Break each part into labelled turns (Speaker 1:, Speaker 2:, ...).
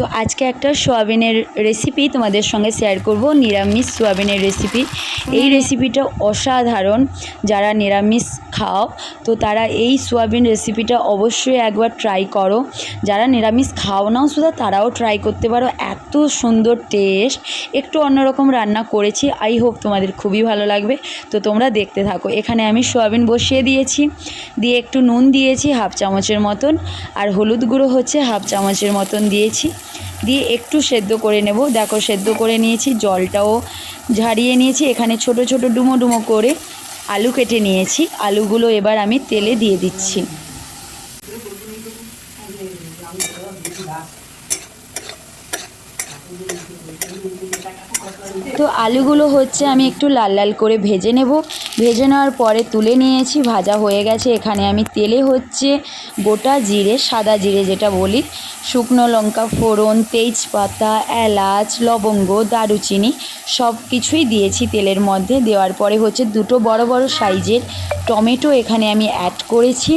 Speaker 1: তো আজকে একটা সোয়াবিনের রেসিপি তোমাদের সঙ্গে শেয়ার করব নিরামিষ সোয়াবিনের রেসিপি এই রেসিপিটা অসাধারণ যারা নিরামিষ খাও তো তারা এই সোয়াবিন রেসিপিটা অবশ্যই একবার ট্রাই করো। যারা নিরামিষ খাও নাও শুধু তারাও ট্রাই করতে পারো। এত সুন্দর টেস্ট একটু অন্যরকম রান্না করেছি আই হোপ তোমাদের খুবই ভালো লাগবে। তো তোমরা দেখতে থাকো। এখানে আমি সোয়াবিন বসিয়ে দিয়েছি দিয়ে একটু নুন দিয়েছি হাফ চামচের মতন আর হলুদ গুঁড়ো হচ্ছে হাফ চামচের মতন দিয়েছি। দিয়ে একটু সেদ্ধ করে নেব। দেখো, সেদ্ধ করে নিয়েছি, জলটাও ঝারিয়ে নিয়েছি। এখানে ছোট ছোট ডুমো ডুমো করে আলু কেটে নিয়েছি। আলুগুলো এবার আমি তেলে দিয়ে দিচ্ছি। তো আলুগুলো হচ্ছে আমি একটু লাল লাল করে ভেজে নেব। ভেজে নেওয়ার পরে তুলে নিয়েছি, ভাজা হয়ে গেছে। এখানে আমি তেলে হচ্ছে গোটা জিরে, সাদা জিরে যেটা বলি, শুকনো লঙ্কা, ফোড়ন, তেজপাতা, এলাচ, লবঙ্গ, দারুচিনি সব কিছুই দিয়েছি তেলের মধ্যে। দেওয়ার পরে হচ্ছে দুটো বড় বড় সাইজের টমেটো এখানে আমি অ্যাড করেছি।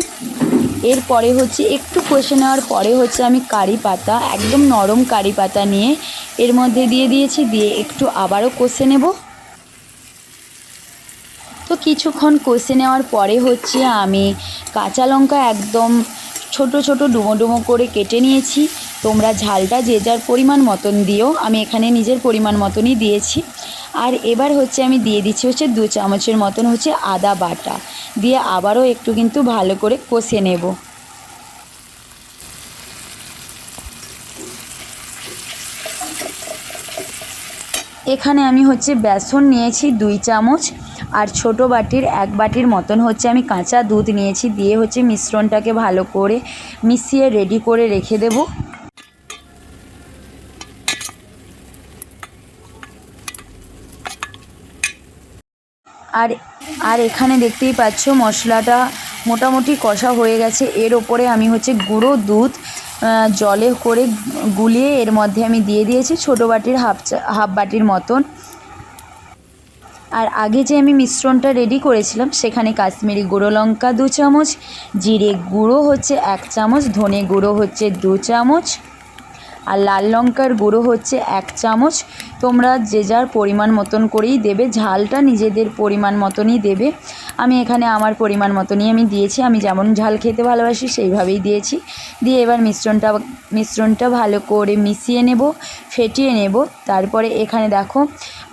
Speaker 1: এরপরে হচ্ছে একটু কষে নেওয়ার পরে হচ্ছে আমি কারি পাতা, একদম নরম কারি পাতা নিয়ে এর মধ্যে দিয়ে দিয়েছি, দিয়ে একটু আবারও কষে নেব। তো কিছুক্ষণ কষে নেওয়ার পরে হচ্ছে আমি কাঁচা লঙ্কা একদম ছোট ছোট ডুমো ডুমো করে কেটে নিয়েছি। তোমরা ঝালটা যে যার পরিমাণ মতন দিও, আমি এখানে নিজের পরিমাণ মতনই দিয়েছি। আর এবার হচ্ছে আমি দিয়ে দিচ্ছি হচ্ছে দু চামচের মতন হচ্ছে আদা বাটা। দিয়ে আবারও একটু কিন্তু ভালো করে কষে নেব। এখানে আমি হচ্ছে বেসন নিয়েছি দুই চামচ, আর ছোট বাটির এক বাটির মতন হচ্ছে আমি কাঁচা দুধ নিয়েছি, দিয়ে হচ্ছে মিশ্রণটাকে ভালো করে মিশিয়ে রেডি করে রেখে দেবো। আর আর এখানে দেখতেই পাচ্ছ মশলাটা মোটামুটি কষা হয়ে গেছে, এর ওপরে আমি হচ্ছে গুঁড়ো দুধ জলে করে গুলিয়ে এর মধ্যে আমি দিয়ে দিয়েছি ছোটো বাটির হাফ হাফ বাটির মতন। আর আগে যে আমি মিশ্রণটা রেডি করেছিলাম, সেখানে কাশ্মীরি গুঁড়ো লঙ্কা দু চামচ, জিরে গুঁড়ো হচ্ছে এক চামচ, ধনে গুঁড়ো হচ্ছে দু চামচ। আর লাল লঙ্কার গুঁড়ো হচ্ছে এক চামচ। তোমরা যে যার পরিমাণ মতন করেই দেবে, ঝালটা নিজেদের পরিমাণ মতনই দেবে। আমি এখানে আমার পরিমাণ মতনই আমি দিয়েছি। আমি যেমন ঝাল খেতে ভালোবাসি, সেইভাবেই দিয়েছি। দিয়ে এবার মিশ্রণটা মিশ্রণটা ভালো করে মিশিয়ে নেব, ফেটিয়ে নেব। তারপরে এখানে দেখো,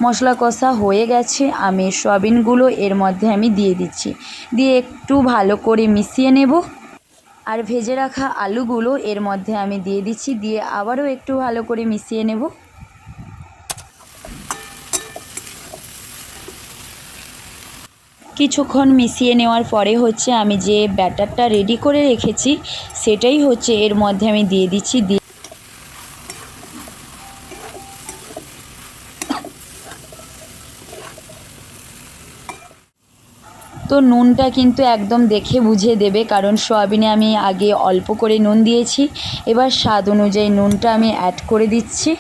Speaker 1: মশলা কষা হয়ে গেছে। আমি সয়াবিনগুলো এর মধ্যে আমি দিয়ে দিচ্ছি। দিয়ে একটু ভালো করে মিশিয়ে নেব। আর ভেজে রাখা আলুগুলো এর মধ্যে আমি দিয়ে দিচ্ছি, দিয়ে আবারও একটু ভালো করে মিশিয়ে নেব। কিছুক্ষণ মিশিয়ে নেওয়ার পরে হচ্ছে আমি যে ব্যাটারটা রেডি করে রেখেছি, সেটাই হচ্ছে এর মধ্যে আমি দিয়ে দিচ্ছি তো নুনটা কিন্তু একদম দেখে বুঝে দেবে, কারণ সয়াবিনে আমি আগে অল্প করে নুন দিয়েছি। এবার স্বাদ অনুযায়ী নুনটা আমি অ্যাড করে দিচ্ছি।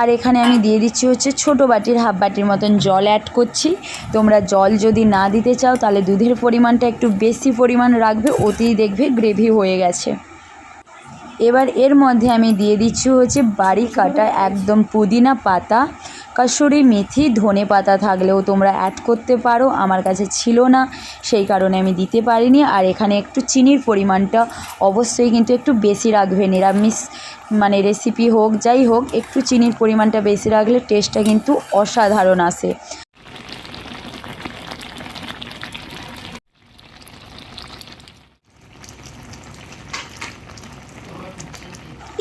Speaker 1: আর এখানে আমি দিয়ে দিচ্ছি হচ্ছে ছোট বাটির, হাফ বাটির মতন জল অ্যাড করছি। তোমরা জল যদি না দিতে চাও, তাহলে দুধের পরিমাণটা একটু বেশি পরিমাণ রাখবে ওতেই দেখবে গ্রেভি হয়ে গেছে। এবার এর মধ্যে আমি দিয়ে দিচ্ছি হচ্ছে বাড়ি কাটা একদম পুদিনা পাতা, কাসুরি মেথি, ধনে পাতা থাকলেও তোমরা অ্যাড করতে পারো, আমার কাছে ছিল না, সেই কারণে আমি দিতে পারিনি। আর এখানে একটু চিনির পরিমাণটা অবশ্যই কিন্তু একটু বেশি রাখবে, নিরামিষ মানে রেসিপি হোক, যাই হোক, একটু চিনির পরিমাণটা বেশি রাখলে টেস্টটা কিন্তু অসাধারণ আসে।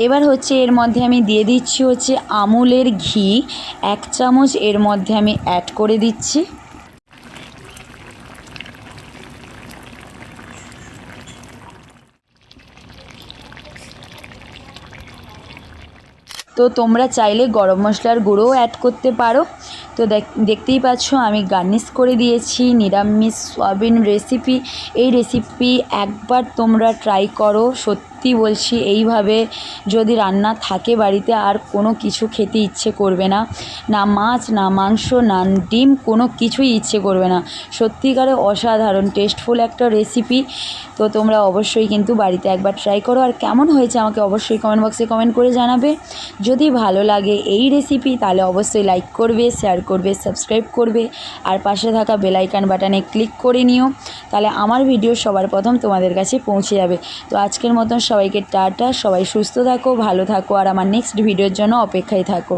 Speaker 1: এবার হচ্ছে এর মধ্যে আমি দিয়ে দিচ্ছি হচ্ছে আমুলের ঘি। এক চামচ এর মধ্যে আমি অ্যাড করে দিচ্ছি। তো তোমরা চাইলে গরম মশলার গুঁড়োও অ্যাড করতে পারো। তো দেখতেই পাচ্ছ আমি গার্নিশ করে দিয়েছি নিরামিষ, সয়াবিন রেসিপি এই রেসিপি একবার তোমরা ট্রাই করো, সত্যি সত্যি বলছি, এইভাবে যদি রান্না থাকে বাড়িতে আর কোনো কিছু খেতে ইচ্ছে করবে না। না মাছ, না মাংস, না ডিম, কোনো কিছুই ইচ্ছে করবে না। সত্যিকারে অসাধারণ টেস্টফুল একটা রেসিপি তো তোমরা অবশ্যই কিন্তু বাড়িতে একবার ট্রাই করো। আর কেমন হয়েছে আমাকে অবশ্যই কমেন্ট বক্সে কমেন্ট করে জানাবে। যদি ভালো লাগে এই রেসিপি তাহলে অবশ্যই লাইক করবে শেয়ার করবে সাবস্ক্রাইব করবে। আর পাশে থাকা বেলাইকান বাটনে ক্লিক করে নিও। তাহলে আমার ভিডিও সবার প্রথম তোমাদের কাছে পৌঁছে যাবে। তো আজকের মতন সবাইকে টাটা, সবাই সুস্থ থাকো, ভালো থাকো, আর আমার নেক্সট ভিডিওর জন্য অপেক্ষায় থাকো।